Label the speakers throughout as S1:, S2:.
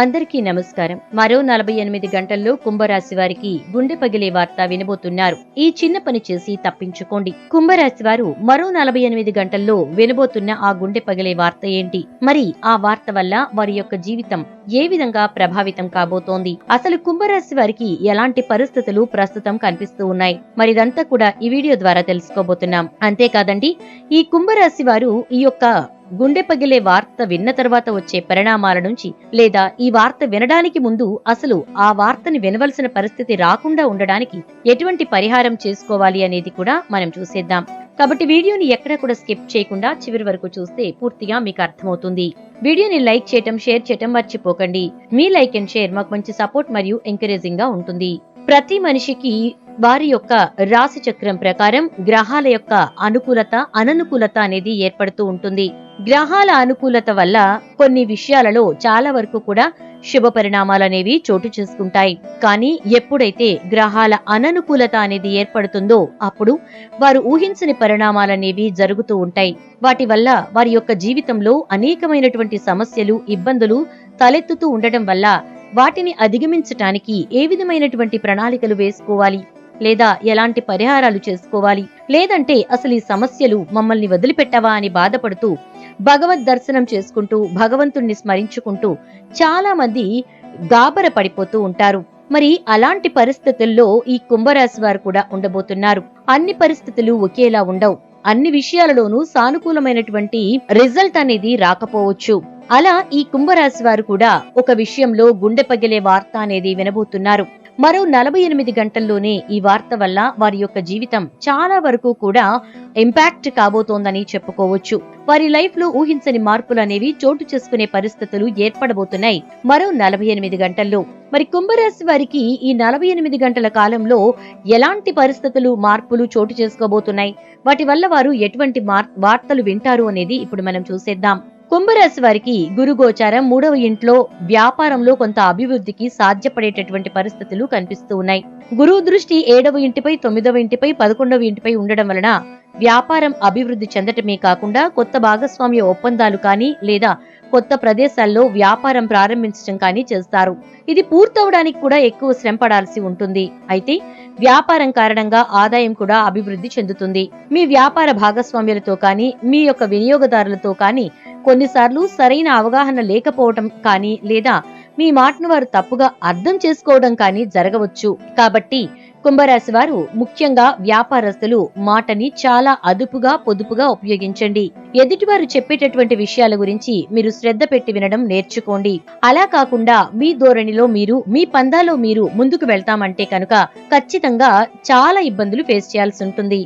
S1: అందరికీ నమస్కారం. మరో నలభై ఎనిమిది గంటల్లో కుంభరాశి వారికి గుండె పగిలే వార్త వినబోతున్నారు. ఈ చిన్న పని చేసి తప్పించుకోండి. కుంభరాశి వారు మరో నలభై ఎనిమిది గంటల్లో వినబోతున్న ఆ గుండె పగిలే వార్త ఏంటి? మరి ఆ వార్త వల్ల వారి యొక్క జీవితం ఏ విధంగా ప్రభావితం కాబోతోంది? అసలు కుంభరాశి వారికి ఎలాంటి పరిస్థితులు ప్రస్తుతం కనిపిస్తూ ఉన్నాయి? మరి ఇదంతా కూడా ఈ వీడియో ద్వారా తెలుసుకోబోతున్నాం. అంతేకాదండి ఈ కుంభరాశి వారు ఈ యొక్క గుండె పగిలే వార్త విన్న తర్వాత వచ్చే పరిణామాల నుంచి లేదా ఈ వార్త వినడానికి ముందు అసలు ఆ వార్తని వినవలసిన పరిస్థితి రాకుండా ఉండడానికి ఎటువంటి పరిహారం చేసుకోవాలి అనేది కూడా మనం చూసేద్దాం. కాబట్టి వీడియోని ఎక్కడ కూడా స్కిప్ చేయకుండా చివరి వరకు చూస్తే పూర్తిగా మీకు అర్థమవుతుంది. వీడియోని లైక్ చేయటం షేర్ చేయటం మర్చిపోకండి. మీ లైక్ అండ్ షేర్ మాకు మంచి సపోర్ట్ మరియు ఎంకరేజింగ్గా ఉంటుంది. ప్రతి మనిషికి వారి యొక్క రాశి చక్రం ప్రకారం గ్రహాల యొక్క అనుకూలత అననుకూలత అనేది ఏర్పడుతూ ఉంటుంది. గ్రహాల అనుకూలత వల్ల కొన్ని విషయాలలో చాలా వరకు కూడా శుభ పరిణామాలు అనేవి చోటు చేసుకుంటాయి. కానీ ఎప్పుడైతే గ్రహాల అననుకూలత అనేది ఏర్పడుతుందో అప్పుడు వారు ఊహించని పరిణామాలనేవి జరుగుతూ ఉంటాయి. వాటి వల్ల వారి యొక్క జీవితంలో అనేకమైనటువంటి సమస్యలు ఇబ్బందులు తలెత్తుతూ ఉండటం వల్ల వాటిని అధిగమించటానికి ఏ విధమైనటువంటి ప్రణాళికలు వేసుకోవాలి? లేదా ఎలాంటి పరిహారాలు చేసుకోవాలి? లేదంటే అసలు ఈ సమస్యలు మమ్మల్ని వదిలిపెట్టవా అని బాధపడుతూ భగవద్ దర్శనం చేసుకుంటూ భగవంతుణ్ణి స్మరించుకుంటూ చాలా మంది గాబర పడిపోతూ ఉంటారు. మరి అలాంటి పరిస్థితుల్లో ఈ కుంభరాశి వారు కూడా ఉండబోతున్నారు. అన్ని పరిస్థితులు ఒకేలా ఉండవు. అన్ని విషయాలలోనూ సానుకూలమైనటువంటి రిజల్ట్ అనేది రాకపోవచ్చు. అలా ఈ కుంభరాశి వారు కూడా ఒక విషయంలో గుండె పగిలే వార్త అనేది వినబోతున్నారు. మరో నలభై ఎనిమిది గంటల్లోనే ఈ వార్త వల్ల వారి యొక్క జీవితం చాలా వరకు కూడా ఇంపాక్ట్ కాబోతోందని చెప్పుకోవచ్చు. వారి లైఫ్లో ఊహించని మార్పులు అనేవి చోటు చేసుకునే పరిస్థితులు ఏర్పడబోతున్నాయి మరో నలభై ఎనిమిది గంటల్లో. మరి కుంభరాశి వారికి ఈ నలభై ఎనిమిది గంటల కాలంలో ఎలాంటి పరిస్థితులు మార్పులు చోటు చేసుకోబోతున్నాయి? వాటి వల్ల వారు ఎటువంటి వార్తలు వింటారు అనేది ఇప్పుడు మనం చూసేద్దాం. కుంభరాశి వారికి గురుగోచారం మూడవ ఇంట్లో వ్యాపారంలో కొంత అభివృద్ధికి సాధ్యపడేటటువంటి పరిస్థితులు కనిపిస్తూ ఉన్నాయి. గురువు దృష్టి ఏడవ ఇంటిపై తొమ్మిదవ ఇంటిపై పదకొండవ ఇంటిపై ఉండడం వలన వ్యాపారం అభివృద్ధి చెందటమే కాకుండా కొత్త భాగస్వామ్య ఒప్పందాలు కానీ లేదా కొత్త ప్రదేశాల్లో వ్యాపారం ప్రారంభించడం కానీ చేస్తారు. ఇది పూర్తవడానికి కూడా ఎక్కువ శ్రమ పడాల్సి ఉంటుంది. అయితే వ్యాపారం కారణంగా ఆదాయం కూడా అభివృద్ధి చెందుతుంది. మీ వ్యాపార భాగస్వామ్యులతో కానీ మీ యొక్క వినియోగదారులతో కానీ కొన్నిసార్లు సరైన అవగాహన లేకపోవటం కానీ లేదా మీ మాటను వారు తప్పుగా అర్థం చేసుకోవడం కానీ జరగవచ్చు. కాబట్టి కుంభరాశి వారు ముఖ్యంగా వ్యాపారస్తులు మాటని చాలా అదుపుగా పొదుపుగా ఉపయోగించండి. ఎదుటివారు చెప్పేటటువంటి విషయాల గురించి మీరు శ్రద్ధ పెట్టి వినడం నేర్చుకోండి. అలా కాకుండా మీ ధోరణిలో మీరు మీ పందాలో మీరు ముందుకు వెళ్తామంటే కనుక ఖచ్చితంగా చాలా ఇబ్బందులు ఫేస్ చేయాల్సి ఉంటుంది.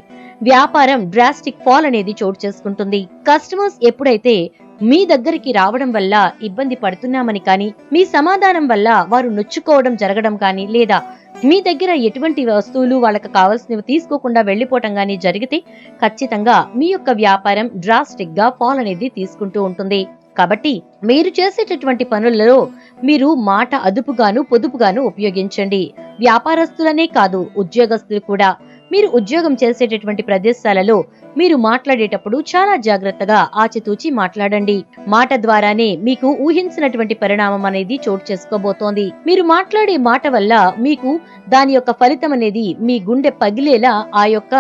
S1: వ్యాపారం డ్రాస్టిక్ ఫాల్ అనేది చోటు చేసుకుంటుంది. కస్టమర్స్ ఎప్పుడైతే మీ దగ్గరికి రావడం వల్ల ఇబ్బంది పడుతున్నామని కానీ మీ సమాధానం వల్ల వారు నొచ్చుకోవడం జరగడం కానీ లేదా మీ దగ్గర ఎటువంటి వస్తువులు వాళ్ళకి కావాల్సినవి తీసుకోకుండా వెళ్ళిపోవటం గానీ జరిగితే ఖచ్చితంగా మీ యొక్క వ్యాపారం డ్రాస్టిక్గా ఫాల్ అనేది తీసుకుంటూ ఉంటుంది. కాబట్టి మీరు చేసేటటువంటి పనులలో మీరు మాట అదుపుగాను పొదుపుగాను ఉపయోగించండి. వ్యాపారస్తులనే కాదు ఉద్యోగస్తులు కూడా మీరు ఉద్యోగం చేసేటటువంటి ప్రదేశాలలో మీరు మాట్లాడేటప్పుడు చాలా జాగ్రత్తగా ఆచితూచి మాట్లాడండి. మాట ద్వారానే మీకు ఊహించినటువంటి పరిణామం అనేది చోటు చేసుకోబోతోంది. మీరు మాట్లాడే మాట వల్ల మీకు దాని యొక్క ఫలితం అనేది మీ గుండె పగిలేలా ఆ యొక్క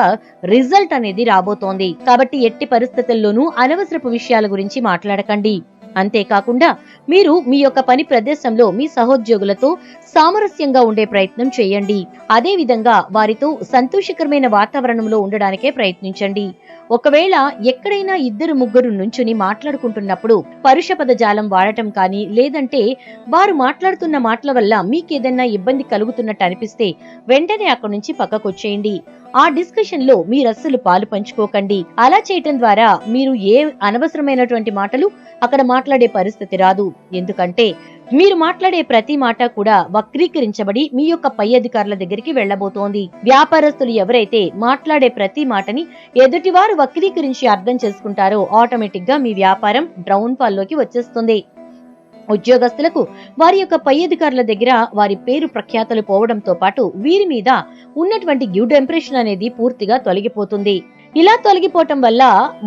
S1: రిజల్ట్ అనేది రాబోతోంది. కాబట్టి ఎట్టి పరిస్థితుల్లోనూ అనవసరపు విషయాల గురించి మాట్లాడకండి. అంతేకాకుండా మీరు మీ యొక్క పని ప్రదేశంలో మీ సహోద్యోగులతో సామరస్యంగా ఉండే ప్రయత్నం చేయండి. అదే విధంగా వారితో సంతోషకరమైన వాతావరణంలో ఉండడానికే ప్రయత్నించండి. ఒకవేళ ఎక్కడైనా ఇద్దరు ముగ్గురు నుంచుని మాట్లాడుకుంటున్నప్పుడు పరుష పదజాలం వాడటం కానీ లేదంటే వారు మాట్లాడుతున్న మాటల వల్ల మీకేదన్నా ఇబ్బంది కలుగుతున్నట్టు అనిపిస్తే వెంటనే అక్కడి నుంచి పక్కకొచ్చేయండి. ఆ డిస్కషన్లో మీరస్సలు పాలు పంచుకోకండి. అలా చేయటం ద్వారా మీరు ఏ అనవసరమైనటువంటి మాటలు అక్కడ మాట్లాడే పరిస్థితి రాదు. ఎందుకంటే మీరు మాట్లాడే ప్రతి మాట కూడా వక్రీకరించబడి మీ యొక్క పై అధికారుల దగ్గరికి వెళ్ళబోతోంది వ్యాపారస్తులు ఎవరైతే మాట్లాడే ప్రతి మాటని ఎదుటివారు వక్రీకరించి అర్థం చేసుకుంటారో ఆటోమేటిక్గా మీ వ్యాపారం డౌన్ ఫాల్లోకి వచ్చేస్తుంది. ఉద్యోగస్తులకు వారి యొక్క పై అధికారుల దగ్గర వారి పేరు ప్రఖ్యాతలు పోవడంతో పాటు వీరి మీద ఉన్నటువంటి గుడ్ ఇంప్రెషన్ అనేది పూర్తిగా తొలగిపోతుంది. ఇలా తొలగిపోవటం వల్ల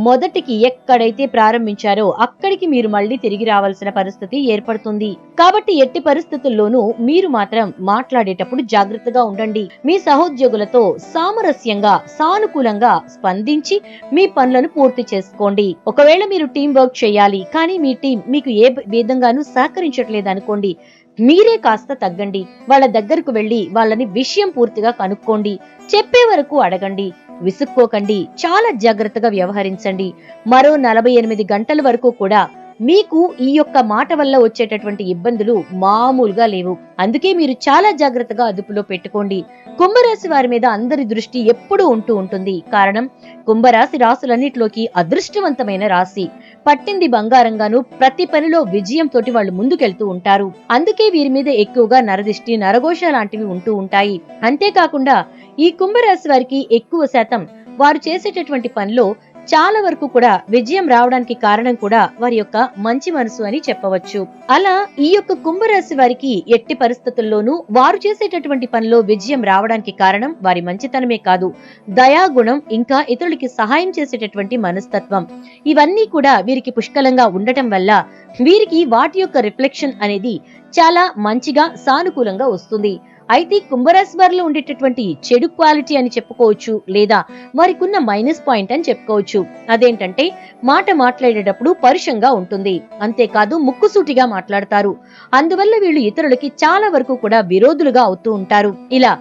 S1: మొదటికి ఎక్కడైతే ప్రారంభించారో అక్కడికి మీరు మళ్ళీ తిరిగి రావాల్సిన పరిస్థితి ఏర్పడుతుంది. కాబట్టి ఎట్టి పరిస్థితుల్లోనూ మీరు మాత్రం మాట్లాడేటప్పుడు జాగ్రత్తగా ఉండండి. మీ సహోద్యోగులతో సామరస్యంగా సానుకూలంగా స్పందించి మీ పనులను పూర్తి చేసుకోండి. ఒకవేళ మీరు టీం వర్క్ చేయాలి కానీ మీ టీం మీకు ఏ విధంగానూ సహకరించట్లేదు అనుకోండి మీరే కాస్త తగ్గండి. వాళ్ళ దగ్గరకు వెళ్ళి వాళ్ళని విషయం పూర్తిగా కనుక్కోండి. చెప్పే వరకు అడగండి. విసుక్కోకండి. చాలా జాగ్రత్తగా వ్యవహరించండి. మరో నలభై ఎనిమిది గంటల వరకు కూడా మీకు ఈ యొక్క మాట వల్ల వచ్చేటటువంటి ఇబ్బందులు మామూలుగా లేవు. అందుకే మీరు చాలా జాగ్రత్తగా అదుపులో పెట్టుకోండి. కుంభరాశి వారి మీద అందరి దృష్టి ఎప్పుడూ ఉంటూ ఉంటుంది. కారణం కుంభరాశి రాసులన్నిటిలోకి అదృష్టవంతమైన రాశి. పట్టింది బంగారంగాను ప్రతి పనిలో విజయం తోటి వాళ్ళు ముందుకెళ్తూ ఉంటారు. అందుకే వీరి మీద ఎక్కువగా నరదిష్టి నరఘోష లాంటివి ఉంటూ ఉంటాయి. అంతేకాకుండా ఈ కుంభరాశి వారికి ఎక్కువ శాతం వారు చేసేటటువంటి పనిలో చాలా వరకు కూడా విజయం రావడానికి కారణం కూడా వారి యొక్క మంచి మనసు అని చెప్పవచ్చు. అలా ఈ యొక్క కుంభరాశి వారికి ఎట్టి పరిస్థితుల్లోనూ వారు చేసేటటువంటి పనిలో విజయం రావడానికి కారణం వారి మంచితనమే కాదు. దయాగుణం ఇంకా ఇతరులకి సహాయం చేసేటటువంటి మనస్తత్వం. ఇవన్నీ కూడా వీరికి పుష్కలంగా ఉండటం వల్ల వీరికి వాటి యొక్క రిఫ్లెక్షన్ అనేది చాలా మంచిగా సానుకూలంగా వస్తుంది. అయితే కుంభరాశి వారిలో ఉండేటటువంటి చెడు క్వాలిటీ అని చెప్పుకోవచ్చు లేదా వారికున్న మైనస్ పాయింట్ అని చెప్పుకోవచ్చు. అదేంటంటే మాట మాట్లాడేటప్పుడు పరుషంగా ఉంటుంది. అంతేకాదు ముక్కుసూటిగా మాట్లాడతారు. అందువల్ల వీళ్ళు ఇతరులకి చాలా వరకు కూడా విరోధులుగా అవుతూ ఉంటారు. ఇలా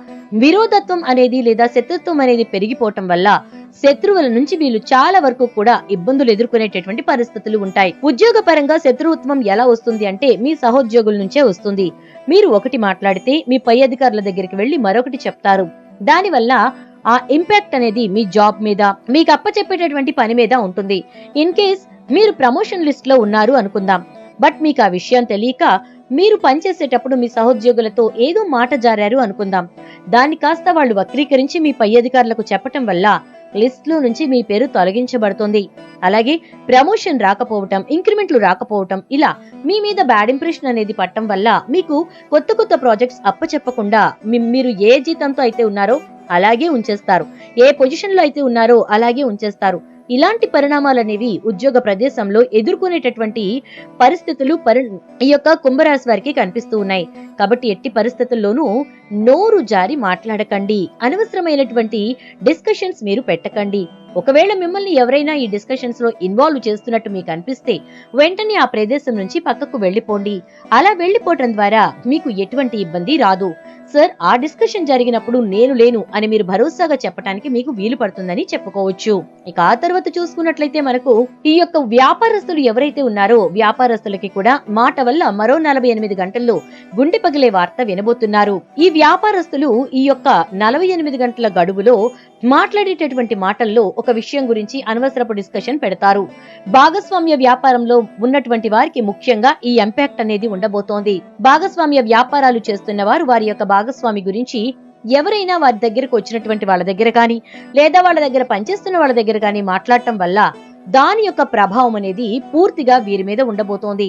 S1: విరోధత్వం అనేది లేదా శత్రుత్వం అనేది పెరిగిపోవటం వల్ల శత్రువుల నుంచి వీళ్ళు చాలా వరకు కూడా ఇబ్బందులు ఎదుర్కొనేటటువంటి పరిస్థితులు ఉంటాయి. ఉద్యోగ పరంగా శత్రుత్వం ఎలా వస్తుంది అంటే మీ సహోద్యోగుల నుంచే వస్తుంది. మీరు ఒకటి మాట్లాడితే మీ పై అధికారుల దగ్గరికి వెళ్ళి మరొకటి చెప్తారు. దానివల్ల ఆ ఇంపాక్ట్ అనేది మీ జాబ్ మీద మీకు అప్పచెప్పేటటువంటి పని మీద ఉంటుంది. ఇన్ కేస్ మీరు ప్రమోషన్ లిస్ట్లో ఉన్నారు అనుకుందాం. బట్ మీకు ఆ విషయం తెలియక మీరు పనిచేసేటప్పుడు మీ సహోద్యోగులతో ఏదో మాట జారారు అనుకుందాం. దాన్ని కాస్త వాళ్ళు వక్రీకరించి మీ పై అధికారులకు చెప్పటం వల్ల లిస్టులో నుంచి మీ పేరు తొలగించబడుతుంది. అలాగే ప్రమోషన్ రాకపోవటం ఇంక్రిమెంట్లు రాకపోవటం ఇలా మీ మీద బ్యాడ్ ఇంప్రెషన్ అనేది పట్టడం వల్ల మీకు కొత్త కొత్త ప్రాజెక్ట్స్ అప్పచెప్పకుండా మీరు ఏ జీతంతో అయితే ఉన్నారో అలాగే ఉంచేస్తారు. ఏ పొజిషన్లో అయితే ఉన్నారో అలాగే ఉంచేస్తారు. ఇలాంటి పరిణామాలు అనేవి ఉద్యోగ ప్రదేశంలో ఎదుర్కొనేటటువంటి పరిస్థితులు పరి ఈ యొక్క కుంభరాశి వారికి కనిపిస్తూ ఉన్నాయి. కాబట్టి ఎట్టి పరిస్థితుల్లోనూ నోరు జారి మాట్లాడకండి. అనవసరమైనటువంటి డిస్కషన్స్ మీరు పెట్టకండి. ఒకవేళ మిమ్మల్ని ఎవరైనా ఈ డిస్కషన్స్లో ఇన్వాల్వ్ చేస్తున్నట్టు మీకు అనిపిస్తే వెంటనే ఆ ప్రదేశం నుంచి పక్కకు వెళ్ళిపోండి అలా వెళ్ళిపోవటం ద్వారా మీకు ఎటువంటి ఇబ్బంది రాదు. సార్ ఆ డిస్కషన్ జరిగినప్పుడు నేను లేను అని మీరు భరోసాగా చెప్పడానికి మీకు వీలు పడుతుందని చెప్పుకోవచ్చు. ఇక ఆ తర్వాత చూసుకున్నట్లయితే మనకు ఈ యొక్క వ్యాపారస్తులు ఎవరైతే ఉన్నారో వ్యాపారస్తులకి కూడా మాట వల్ల మరో నలభై ఎనిమిది గంటల్లో గుండె పగిలే వార్త వినబోతున్నారు. ఈ వ్యాపారస్తులు ఈ యొక్క నలభై ఎనిమిది గంటల గడువులో మాట్లాడేటటువంటి మాటల్లో ఒక విషయం గురించి అనవసరపు డిస్కషన్ పెడతారు. భాగస్వామ్య వ్యాపారంలో ఉన్నటువంటి వారికి ముఖ్యంగా ఈ ఇంపాక్ట్ అనేది ఉండబోతోంది. భాగస్వామ్య వ్యాపారాలు చేస్తున్న వారు వారి యొక్క భాగస్వామి గురించి ఎవరైనా వారి దగ్గరకు వచ్చినటువంటి వాళ్ళ దగ్గర కానీ లేదా వాళ్ళ దగ్గర పనిచేస్తున్న వాళ్ళ దగ్గర కానీ మాట్లాడటం వల్ల దాని యొక్క ప్రభావం అనేది పూర్తిగా వీరి మీద ఉండబోతోంది.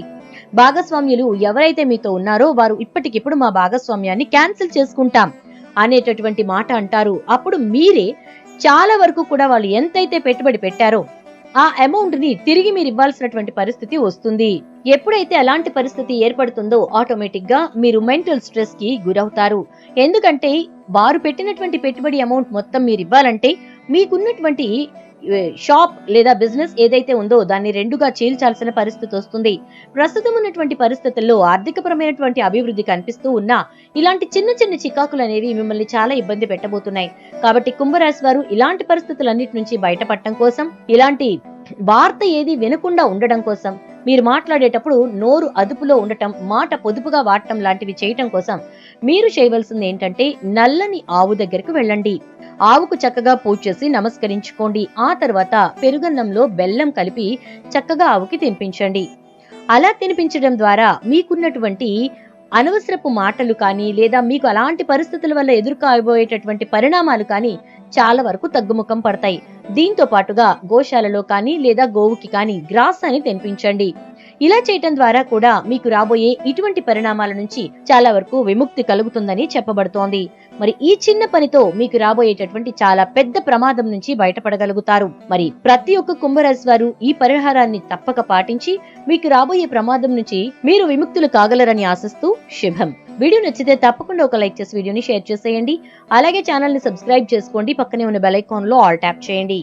S1: భాగస్వామ్యులు ఎవరైతే మీతో ఉన్నారో వారు ఇప్పటికిప్పుడు మా భాగస్వామ్యాన్ని క్యాన్సిల్ చేసుకుంటాం అనేటటువంటి మాట అంటారు. అప్పుడు మీరే చాలా వరకు కూడా వాళ్ళు ఎంతైతే పెట్టుబడి పెట్టారో ఆ అమౌంట్ని తిరిగి మీరు ఇవ్వాల్సినటువంటి పరిస్థితి వస్తుంది. ఎప్పుడైతే అలాంటి పరిస్థితి ఏర్పడుతుందో ఆటోమేటిక్గా మీరు మెంటల్ స్ట్రెస్కి గురవుతారు. ఎందుకంటే వారు పెట్టినటువంటి పెట్టుబడి అమౌంట్ మొత్తం మీరు ఇవ్వాలంటే మీకున్నటువంటి షాప్ లేదా బిజినెస్ ఏదైతే ఉందో దాన్ని రెండుగా చీల్చాల్సిన పరిస్థితి వస్తుంది. ప్రస్తుతం ఉన్నటువంటి పరిస్థితుల్లో ఆర్థికపరమైనటువంటి అభివృద్ధి కనిపిస్తూ ఉన్నా ఇలాంటి చిన్న చిన్న చికాకులు అనేవి మిమ్మల్ని చాలా ఇబ్బంది పెట్టబోతున్నాయి. కాబట్టి కుంభరాశి వారు ఇలాంటి పరిస్థితులన్నిటి నుంచి బయటపడటం కోసం ఇలాంటి వార్త ఏది వినకుండా ఉండడం కోసం మీరు మాట్లాడేటప్పుడు నోరు అదుపులో ఉండటం మాట పొదుపుగా వాడటం లాంటివి చేయటం కోసం మీరు చేయవలసింది ఏంటంటే నల్లని ఆవు దగ్గరకు వెళ్ళండి. ఆవుకు చక్కగా పూజ చేసి నమస్కరించుకోండి. ఆ తర్వాత పెరుగన్నంలో బెల్లం కలిపి చక్కగా ఆవుకి తినిపించండి. అలా తినిపించడం ద్వారా మీకున్నటువంటి అనవసరపు మాటలు కానీ లేదా మీకు అలాంటి పరిస్థితుల వల్ల ఎదుర్కోబోయేటటువంటి పరిణామాలు కానీ చాలా వరకు తగ్గుముఖం పడతాయి. దీంతో పాటుగా గోశాలలో కానీ లేదా గోవుకి కానీ గ్రాస్ అని తెనిపించండి ఇలా చేయటం ద్వారా కూడా మీకు రాబోయే ఇటువంటి పరిణామాల నుంచి చాలా వరకు విముక్తి కలుగుతుందని చెప్పబడుతోంది. మరి ఈ చిన్న పనితో మీకు రాబోయేటటువంటి చాలా పెద్ద ప్రమాదం నుంచి బయటపడగలుగుతారు. మరి ప్రతి ఒక్క కుంభరాశి వారు ఈ పరిహారాన్ని తప్పక పాటించి మీకు రాబోయే ప్రమాదం నుంచి మీరు విముక్తులు కాగలరని ఆశిస్తూ శుభం. వీడియో నచ్చితే తప్పకుండా ఒక లైక్ చేసి వీడియోని షేర్ చేసేయండి. అలాగే ఛానల్ని సబ్స్క్రైబ్ చేసుకోండి. పక్కనే ఉన్న బెల్ ఐకాన్లో ఆల్ ట్యాప్ చేయండి.